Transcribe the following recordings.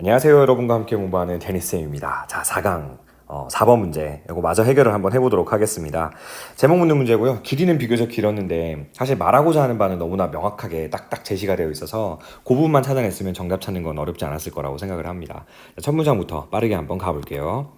안녕하세요 여러분과 함께 공부하는 데니스입니다. 자 4강 어, 4번 문제 이거 마저 해결을 한번 해보도록 하겠습니다. 제목 묻는 문제고요. 길이는 비교적 길었는데 사실 말하고자 하는 바는 너무나 명확하게 딱딱 제시가 되어 있어서 그 부분만 찾아냈으면 정답 찾는 건 어렵지 않았을 거라고 생각을 합니다. 자, 첫 문장부터 빠르게 한번 가볼게요.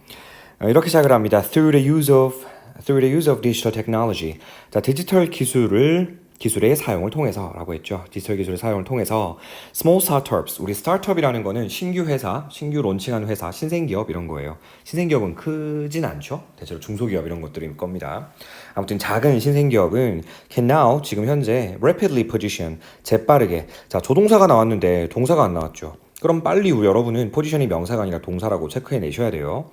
어, 이렇게 시작을 합니다. Through the use of through the use of digital technology. 자 디지털 기술을 기술의 사용을 통해서라고 했죠. 디지털 기술의 사용을 통해서 small startups 우리 스타트업이라는 거는 신규 회사, 신규 론칭하는 회사, 신생 기업 이런 거예요. 신생 기업은 크진 않죠. 대체로 중소기업 이런 것들일 겁니다. 아무튼 작은 신생 기업은 can now 지금 현재 rapidly position 재빠르게 자 조동사가 나왔는데 동사가 안 나왔죠. 그럼 빨리 여러분은 포지션이 명사가 아니라 동사라고 체크해 내셔야 돼요.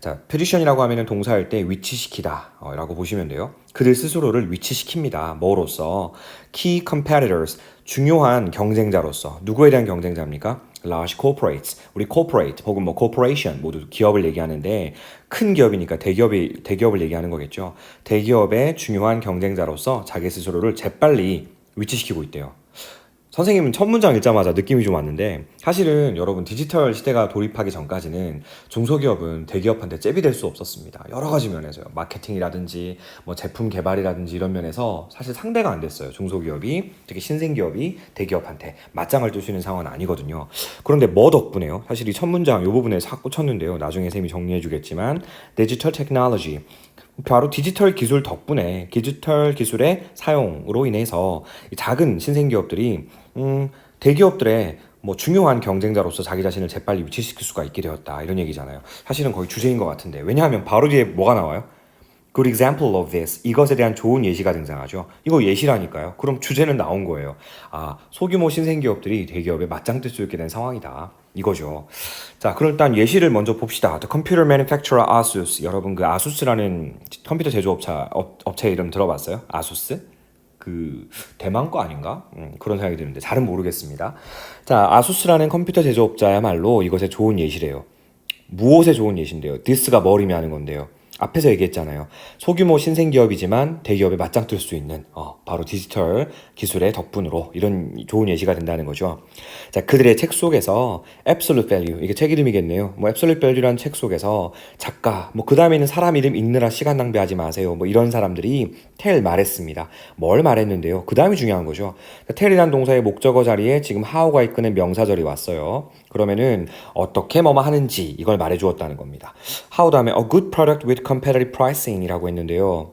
자, 포지션이라고 하면은 동사할 때 위치시키다 어, 라고 보시면 돼요. 그들 스스로를 위치시킵니다. 뭐로서? Key competitors, 중요한 경쟁자로서. 누구에 대한 경쟁자입니까? Large corporates, 우리 corporate 혹은 뭐 corporation 모두 기업을 얘기하는데 큰 기업이니까 대기업이 대기업을 얘기하는 거겠죠. 대기업의 중요한 경쟁자로서 자기 스스로를 재빨리 위치시키고 있대요. 선생님은 첫 문장 읽자마자 느낌이 좀 왔는데 사실은 여러분 디지털 시대가 돌입하기 전까지는 중소기업은 대기업한테 잽이 될 수 없었습니다. 여러 가지 면에서요. 마케팅이라든지 뭐 제품 개발이라든지 이런 면에서 사실 상대가 안 됐어요. 중소기업이 특히 신생기업이 대기업한테 맞짱을 뜰 수 있는 상황은 아니거든요. 그런데 뭐 덕분에요? 사실 이 첫 문장 이 부분에 싹 꽂혔는데요. 나중에 쌤이 정리해 주겠지만 디지털 테크놀로지 바로 디지털 기술 덕분에 디지털 기술의 사용으로 인해서 이 작은 신생기업들이 음, 대기업들의 뭐 중요한 경쟁자로서 자기 자신을 재빨리 위치시킬 수가 있게 되었다 이런 얘기잖아요. 사실은 거의 주제인 것 같은데 왜냐하면 바로 뒤에 뭐가 나와요? Good example of this. 이것에 대한 좋은 예시가 등장하죠. 이거 예시라니까요. 그럼 주제는 나온 거예요. 아, 소규모 신생기업들이 대기업에 맞짱 뜰 수 있게 된 상황이다. 이거죠. 자, 그럼 일단 예시를 먼저 봅시다. The computer manufacturer ASUS. 여러분 그 아수스라는 컴퓨터 제조업체 업, 업체 이름 들어봤어요? 아수스? 그 대만 거 아닌가? 음, 그런 생각이 드는데 잘은 모르겠습니다. 자, 아수스라는 컴퓨터 제조업자야말로 이것의 좋은 예시래요. 무엇의 좋은 예시인데요? 디스가 머리면 하는 건데요. 앞에서 얘기했잖아요. 소규모 신생 기업이지만 대기업에 맞짱 뜰 수 있는 어, 바로 디지털 기술의 덕분으로 이런 좋은 예시가 된다는 거죠. 자, 그들의 책 속에서 Absolute Value 이게 책 이름이겠네요. 뭐 Absolute Value라는 책 속에서 작가 뭐 그 다음에 있는 사람 이름 읽느라 시간 낭비하지 마세요. 뭐 이런 사람들이 텔 말했습니다. 뭘 말했는데요? 그 다음이 중요한 거죠. 텔이란 동사의 목적어 자리에 지금 how가 이끄는 명사절이 왔어요. 그러면은 어떻게 뭐뭐 하는지 이걸 말해 주었다는 겁니다. how 다음에 a good product with competitive pricing이라고 했는데요.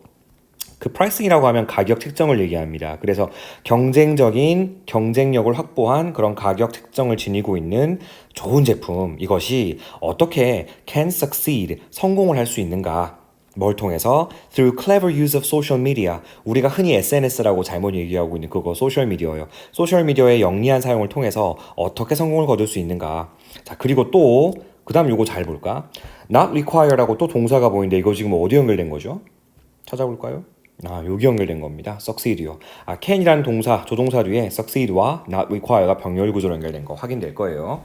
그 프라이싱이라고 하면 가격 특정을 얘기합니다. 그래서 경쟁적인 경쟁력을 확보한 그런 가격 특정을 지니고 있는 좋은 제품 이것이 어떻게 can succeed 성공을 할 수 있는가 뭘 통해서 through clever use of social media 우리가 흔히 SNS라고 잘못 얘기하고 있는 그거 소셜 미디어예요. 소셜 미디어의 영리한 사용을 통해서 어떻게 성공을 거둘 수 있는가. 자 그리고 또 그 다음 요거 잘 볼까? not require라고 또 동사가 보이는데 이거 지금 어디 연결된 거죠? 찾아볼까요? 아, 여기 연결된 겁니다. succeed요. 아, can이라는 동사, 조동사 뒤에 succeed와 not require가 병렬 구조로 연결된 거 확인될 거예요.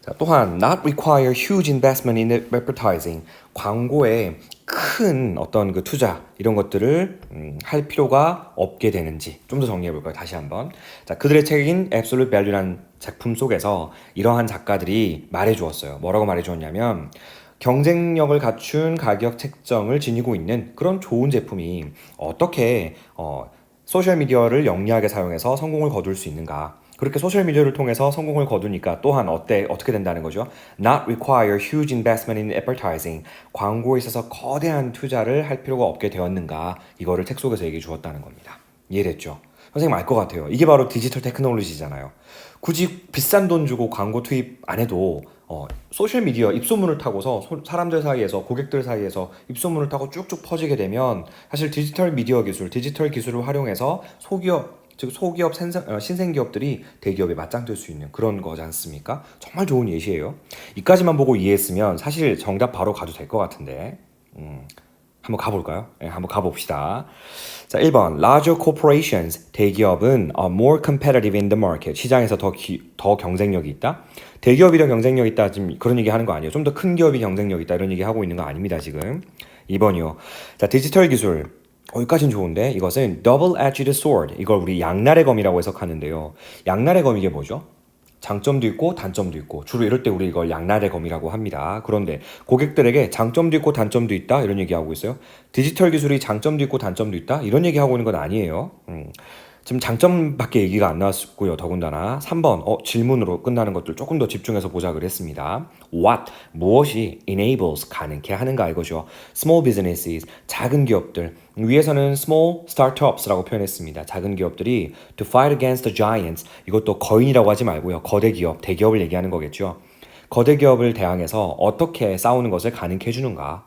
자, 또한 not require huge investment in advertising. 광고에 큰 어떤 그 투자 이런 것들을 음, 할 필요가 없게 되는지 좀 더 정리해 볼까요? 다시 한번. 자, 그들의 책인 Absolute Value라는 작품 속에서 이러한 작가들이 말해 주었어요. 뭐라고 말해 주었냐면 경쟁력을 갖춘 가격 책정을 지니고 있는 그런 좋은 제품이 어떻게 어, 소셜 미디어를 영리하게 사용해서 성공을 거둘 수 있는가? 그렇게 소셜 미디어를 통해서 성공을 거두니까 또한 어때 어떻게 된다는 거죠? Not require huge investment in advertising. 광고에 있어서 거대한 투자를 할 필요가 없게 되었는가? 이거를 책 속에서 얘기해 주었다는 겁니다. 이해됐죠? 선생님 알 것 같아요. 이게 바로 디지털 테크놀로지잖아요. 굳이 비싼 돈 주고 광고 투입 안 해도 어, 소셜 미디어 입소문을 타고서 소, 사람들 사이에서 고객들 사이에서 입소문을 타고 쭉쭉 퍼지게 되면 사실 디지털 미디어 기술, 디지털 기술을 활용해서 소기업 즉 소기업 어, 신생 기업들이 대기업에 맞짱 뜰수 있는 그런 거지 않습니까? 정말 좋은 예시예요. 이까지만 보고 이해했으면 사실 정답 바로 가도 될 것 같은데 음, 한번 가볼까요? 네, 한번 가봅시다. 자, 1번 larger corporations 대기업은 are more competitive in the market 시장에서 더, 기, 더 경쟁력이 있다. 대기업이 더 경쟁력 있다 지금 그런 얘기 하는 거 아니에요. 좀 더 큰 기업이 경쟁력 있다 이런 얘기 하고 있는 거 아닙니다 지금. 2번이요. 자 디지털 기술 어, 여기까지는 좋은데 이것은 double-edged sword 이걸 우리 양날의 검이라고 해석하는데요. 양날의 검 이게 뭐죠? 장점도 있고 단점도 있고 주로 이럴 때 우리 이걸 양날의 검이라고 합니다. 그런데 고객들에게 장점도 있고 단점도 있다 이런 얘기하고 있어요. 디지털 기술이 장점도 있고 단점도 있다 이런 얘기하고 있는 건 아니에요. 음. 지금 장점밖에 얘기가 안 나왔고요. 더군다나 3번 어, 질문으로 끝나는 것들 조금 더 집중해서 보자 그랬습니다. What 무엇이 enables 가능케 하는가 이거죠. Small businesses 작은 기업들 위에서는 small startups라고 표현했습니다. 작은 기업들이 to fight against the giants 이것도 거인이라고 하지 말고요. 거대 기업, 대기업을 얘기하는 거겠죠. 거대 기업을 대항해서 어떻게 싸우는 것을 가능케 해주는가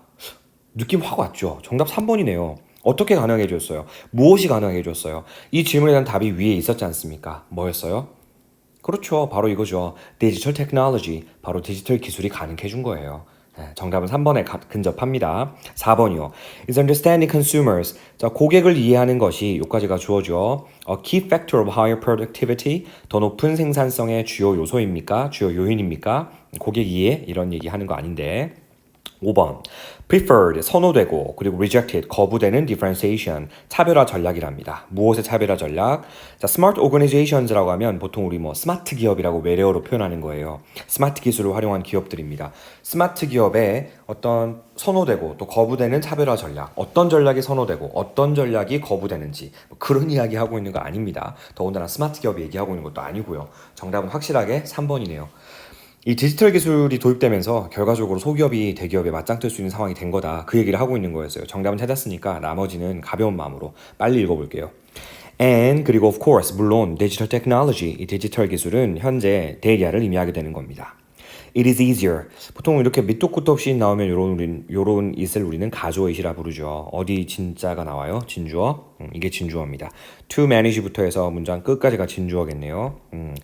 느낌 확 왔죠. 정답 3번이네요. 어떻게 가능해 줬어요? 무엇이 가능해 줬어요? 이 질문에 대한 답이 위에 있었지 않습니까? 뭐였어요? 그렇죠. 바로 이거죠. 디지털 테크놀로지. 바로 디지털 기술이 가능해 준 거예요. 네, 정답은 3번에 가, 근접합니다. 4번이요. is understanding consumers. 자, 고객을 이해하는 것이 요까지가 주어죠. A key factor of higher productivity. 더 높은 생산성의 주요 요소입니까? 주요 요인입니까? 고객 이해 이런 얘기 하는 거 아닌데. 5번 preferred 선호되고 그리고 rejected 거부되는 differentiation 차별화 전략이랍니다. 무엇의 차별화 전략? 자, smart organisations라고 하면 보통 우리 뭐 스마트 기업이라고 외래어로 표현하는 거예요. 스마트 기술을 활용한 기업들입니다. 스마트 기업에 어떤 선호되고 또 거부되는 차별화 전략, 어떤 전략이 선호되고 어떤 전략이 거부되는지 뭐 그런 이야기 하고 있는 거 아닙니다. 더군다나 스마트 기업 얘기하고 있는 것도 아니고요. 정답은 확실하게 3번이네요. 이 디지털 기술이 도입되면서 결과적으로 소기업이 대기업에 맞짱뜰 수 있는 상황이 된 거다. 그 얘기를 하고 있는 거였어요. 정답은 찾았으니까 나머지는 가벼운 마음으로 빨리 읽어볼게요. And 그리고 of course 물론 디지털 테크놀로지 이 디지털 기술은 현재 대리아를 의미하게 되는 겁니다. It is easier. 보통 이렇게 밑도 끝도 없이 나오면 요런 요런 it을 우리는 가조it이라 부르죠. 어디 진짜가 나와요? 진주어. 음, 이게 진주어입니다. To manage부터 해서 문장 끝까지가 진주어겠네요. 음.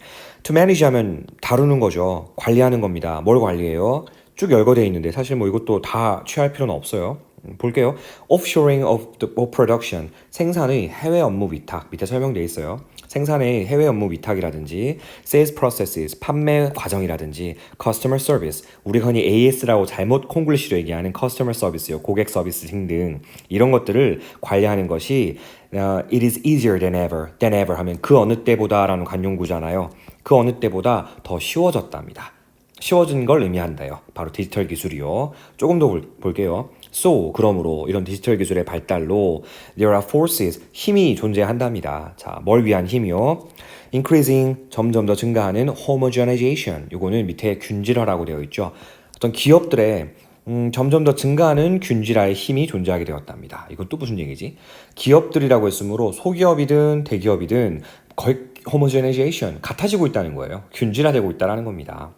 To manage 하면 다루는 거죠. 관리하는 겁니다. 뭘 관리해요? 쭉 열거돼 있는데 사실 뭐 이것도 다 취할 필요는 없어요. 음, 볼게요. Offshoring of the production 생산의 해외 업무 위탁 밑에 설명돼 있어요. 생산의 해외 업무 위탁이라든지 sales processes 판매 과정이라든지 customer service 우리가 흔히 AS라고 잘못 콩글리시로 얘기하는 customer service요 고객 서비스 등등 이런 것들을 관리하는 것이 uh, it is easier than ever than ever 하면 그 어느 때보다라는 관용구잖아요 그 어느 때보다 더 쉬워졌답니다. 쉬워진 걸 의미한다요. 바로 디지털 기술이요. 조금 더 볼, 볼게요. So, 그러므로 이런 디지털 기술의 발달로 there are forces, 힘이 존재한답니다. 자, 뭘 위한 힘이요? increasing, 점점 더 증가하는 homogenization. 요거는 밑에 균질화라고 되어 있죠. 어떤 기업들의 음, 점점 더 증가하는 균질화의 힘이 존재하게 되었답니다. 이건 또 무슨 얘기지? 기업들이라고 했으므로 소기업이든 대기업이든 거의 homogenization 같아지고 있다는 거예요. 균질화되고 있다는 겁니다.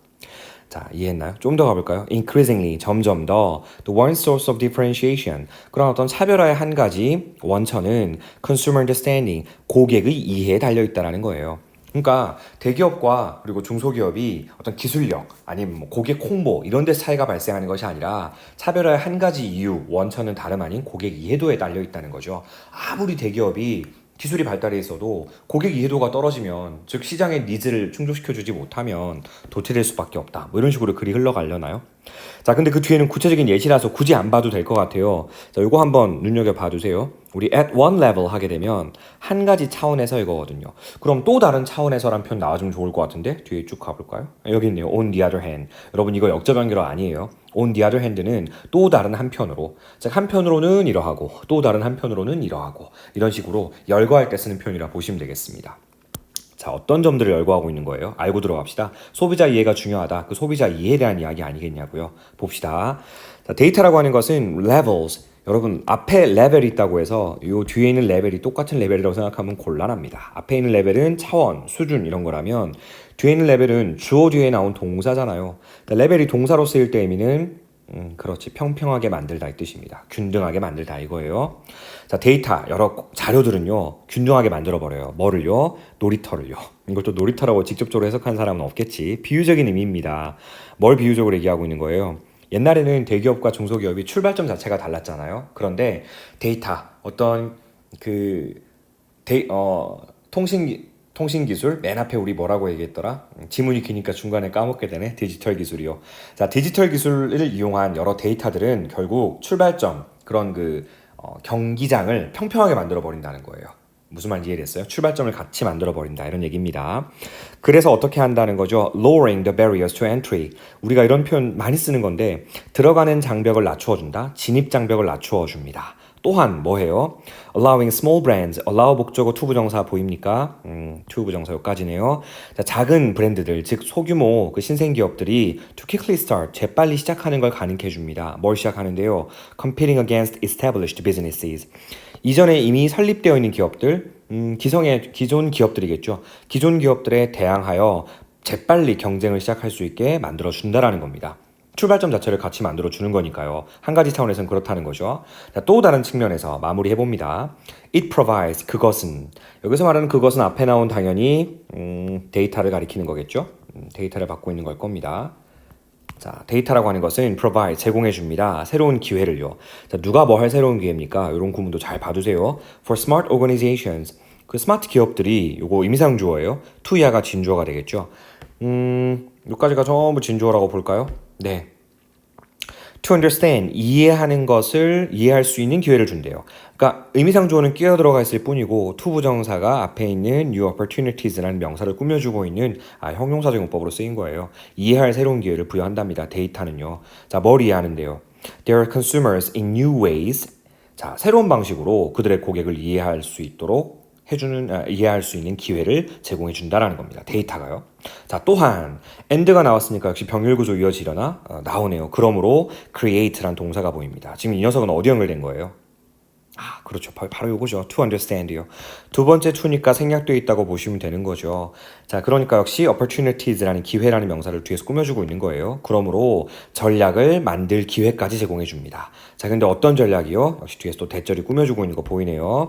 자, 이해했나요? 좀 더 가볼까요? increasingly, 점점 더 the one source of differentiation 그런 어떤 차별화의 한 가지 원천은 consumer understanding, 고객의 이해에 달려있다는 거예요. 그러니까 대기업과 그리고 중소기업이 어떤 기술력 아니면 뭐 고객 홍보 이런 데 차이가 발생하는 것이 아니라 차별화의 한 가지 이유 원천은 다름 아닌 고객 이해도에 달려 있다는 거죠. 아무리 대기업이 기술이 발달해 있어도 고객 이해도가 떨어지면 즉 시장의 니즈를 충족시켜 주지 못하면 도태될 수밖에 없다. 뭐 이런 식으로 글이 흘러가려나요? 자, 근데 그 뒤에는 구체적인 예시라서 굳이 안 봐도 될 것 같아요. 자, 요거 한번 눈여겨 봐 주세요. 우리 at one level 하게 되면 한 가지 차원에서 이거거든요. 그럼 또 다른 차원에서란 표현 나와주면 좋을 것 같은데 뒤에 쭉 가볼까요? 여기 있네요. On the other hand. 여러분 이거 역적 연결어 아니에요. On the other hand는 또 다른 한편으로. 즉 한편으로는 이러하고 또 다른 한편으로는 이러하고 이런 식으로 열거할 때 쓰는 표현이라 보시면 되겠습니다. 자, 어떤 점들을 열거하고 있는 거예요? 알고 들어갑시다. 소비자 이해가 중요하다. 그 소비자 이해에 대한 이야기 아니겠냐고요. 봅시다. 자, 데이터라고 하는 것은 levels. 여러분, 앞에 레벨이 있다고 해서 이 뒤에 있는 레벨이 똑같은 레벨이라고 생각하면 곤란합니다. 앞에 있는 레벨은 차원, 수준 이런 거라면 뒤에 있는 레벨은 주어 뒤에 나온 동사잖아요. 그러니까 레벨이 동사로 쓰일 때 의미는 음, 그렇지. 평평하게 만들다 이 뜻입니다. 균등하게 만들다 이거예요. 자, 데이터, 여러 자료들은요, 균등하게 만들어 버려요. 뭐를요? 놀이터를요. 또 놀이터라고 직접적으로 해석한 사람은 없겠지. 비유적인 의미입니다. 뭘 비유적으로 얘기하고 있는 거예요? 옛날에는 대기업과 중소기업이 출발점 자체가 달랐잖아요. 그런데 데이터, 어떤 그, 데, 어, 통신, 통신 기술 맨 앞에 우리 뭐라고 얘기했더라? 지문이 기니까 중간에 까먹게 되네. 디지털 기술이요. 자, 디지털 기술을 이용한 여러 데이터들은 결국 출발점 그런 그 어, 경기장을 평평하게 만들어 버린다는 거예요. 무슨 말인지 이해됐어요? 출발점을 같이 만들어 버린다 이런 얘기입니다. 그래서 어떻게 한다는 거죠? Lowering the barriers to entry. 우리가 이런 표현 많이 쓰는 건데 들어가는 장벽을 낮추어 준다. 진입 장벽을 낮추어 줍니다. 또한 뭐해요? Allowing small brands, allow 목적어 to 부정사 보입니까? 음, to 부정사 여기까지네요. 자, 작은 브랜드들, 즉 소규모 그 신생 기업들이 to quickly start, 재빨리 시작하는 걸 가능케 해 줍니다. 뭘 시작하는데요? Competing against established businesses. 이전에 이미 설립되어 있는 기업들, 음, 기성의 기존 기업들이겠죠. 기존 기업들에 대항하여 재빨리 경쟁을 시작할 수 있게 만들어 준다라는 겁니다. 출발점 자체를 같이 만들어 주는 거니까요. 한 가지 차원에서는 그렇다는 거죠. 자, 또 다른 측면에서 마무리해 봅니다. It provides 그것은 여기서 말하는 그것은 앞에 나온 당연히 음, 데이터를 가리키는 거겠죠. 음, 데이터를 받고 있는 걸 겁니다. 자, 데이터라고 하는 것은 provide 제공해 줍니다. 새로운 기회를요. 자, 누가 뭐 할 새로운 기회입니까? 이런 구문도 잘 봐두세요. For smart organizations. 그 스마트 기업들이 요거 임상 주어예요. 야가 진주어가 되겠죠. 음, 여기까지가 전부 진주어라고 볼까요? 네. To understand, 이해하는 것을 이해할 수 있는 기회를 준대요. 그러니까 의미상 주어는 끼어 들어가 있을 뿐이고 to 부정사가 앞에 있는 new opportunities라는 명사를 꾸며주고 있는 아, 형용사적 용법으로 쓰인 거예요. 이해할 새로운 기회를 부여한답니다. 데이터는요. 자, 뭘 이해하는데요? There are consumers in new ways. 자, 새로운 방식으로 그들의 고객을 이해할 수 있도록 해주는 아, 이해할 수 있는 기회를 제공해 준다라는 겁니다. 데이터가요. 자 또한 and가 나왔으니까 역시 병렬 구조 이어지려나 어, 나오네요. 그러므로 create란 동사가 보입니다. 지금 이 녀석은 어디 연결된 거예요? 아, 그렇죠. 바, 바로 요거죠. to understand요. 두 번째 to니까 생략되어 있다고 보시면 되는 거죠. 자, 그러니까 역시 opportunities라는 기회라는 명사를 뒤에서 꾸며주고 있는 거예요. 그러므로 전략을 만들 기회까지 제공해 줍니다. 자, 근데 어떤 전략이요? 역시 뒤에서 또 대절이 꾸며주고 있는 거 보이네요.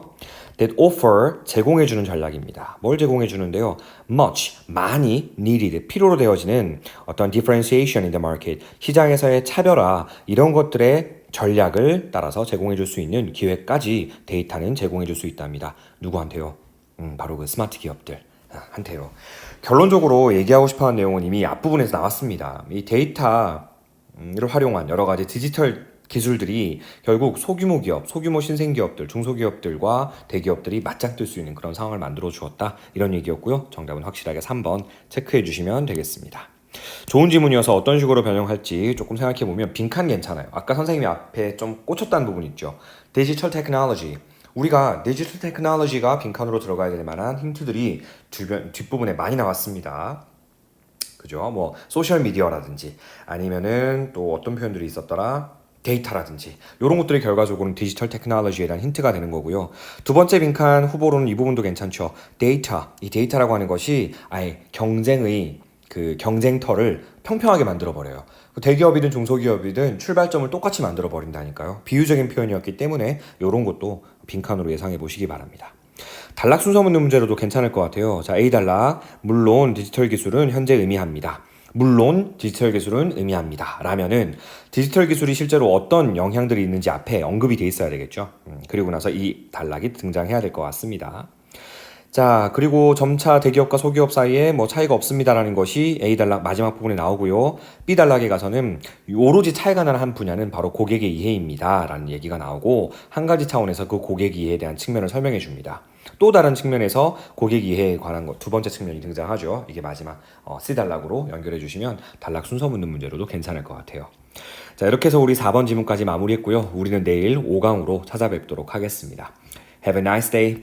That offer 제공해 주는 전략입니다. 뭘 제공해 주는데요? much 많이 needed 필요로 되어지는 어떤 differentiation in the market 시장에서의 차별화 이런 것들의 전략을 따라서 제공해 줄 수 있는 기회까지 데이터는 제공해 줄 수 있답니다. 누구한테요? 음, 바로 그 스마트 기업들. 아, 한테요. 결론적으로 얘기하고 싶어 하는 내용은 이미 앞부분에서 나왔습니다. 이 데이터를 활용한 여러 가지 디지털 기술들이 결국 소규모 기업, 소규모 신생 기업들, 중소기업들과 대기업들이 맞짱 뜰 수 있는 그런 상황을 만들어 주었다. 이런 얘기였고요. 정답은 확실하게 3번 체크해 주시면 되겠습니다. 좋은 질문이어서 어떤 식으로 변형할지 조금 생각해 보면 빈칸 괜찮아요. 아까 선생님이 앞에 좀 꽂혔다는 부분 있죠. 디지털 테크놀로지. 우리가 디지털 테크놀로지가 빈칸으로 들어가야 될 만한 힌트들이 주변 뒷부분에 많이 나왔습니다. 그죠? 뭐 소셜 미디어라든지 아니면은 또 어떤 표현들이 있었더라? 데이터라든지 이런 것들이 결과적으로는 디지털 테크놀로지에 대한 힌트가 되는 거고요. 두 번째 빈칸 후보로는 이 부분도 괜찮죠. 데이터, 이 데이터라고 하는 것이 아예 경쟁의 그 경쟁터를 평평하게 만들어 버려요. 대기업이든 중소기업이든 출발점을 똑같이 만들어 버린다니까요. 비유적인 표현이었기 때문에 이런 것도 빈칸으로 예상해 보시기 바랍니다. 단락 순서 묻는 문제로도 괜찮을 것 같아요. 자, A 단락. 물론 디지털 기술은 현재 의미합니다. 물론 디지털 기술은 의미합니다. 라면은 디지털 기술이 실제로 어떤 영향들이 있는지 앞에 언급이 돼 있어야 되겠죠. 음, 그리고 나서 이 단락이 등장해야 될 것 같습니다. 자, 그리고 점차 대기업과 소기업 사이에 뭐 차이가 없습니다라는 것이 A 단락 마지막 부분에 나오고요. B 단락에 가서는 오로지 차이가 나는 한 분야는 바로 고객의 이해입니다라는 얘기가 나오고 한 가지 차원에서 그 고객 이해에 대한 측면을 설명해 줍니다. 또 다른 측면에서 고객 이해에 관한 것 두 번째 측면이 등장하죠. 이게 마지막 어, C 단락으로 연결해 주시면 단락 순서 묻는 문제로도 괜찮을 것 같아요. 자, 이렇게 해서 우리 4번 지문까지 마무리했고요. 우리는 내일 5강으로 찾아뵙도록 하겠습니다. Have a nice day.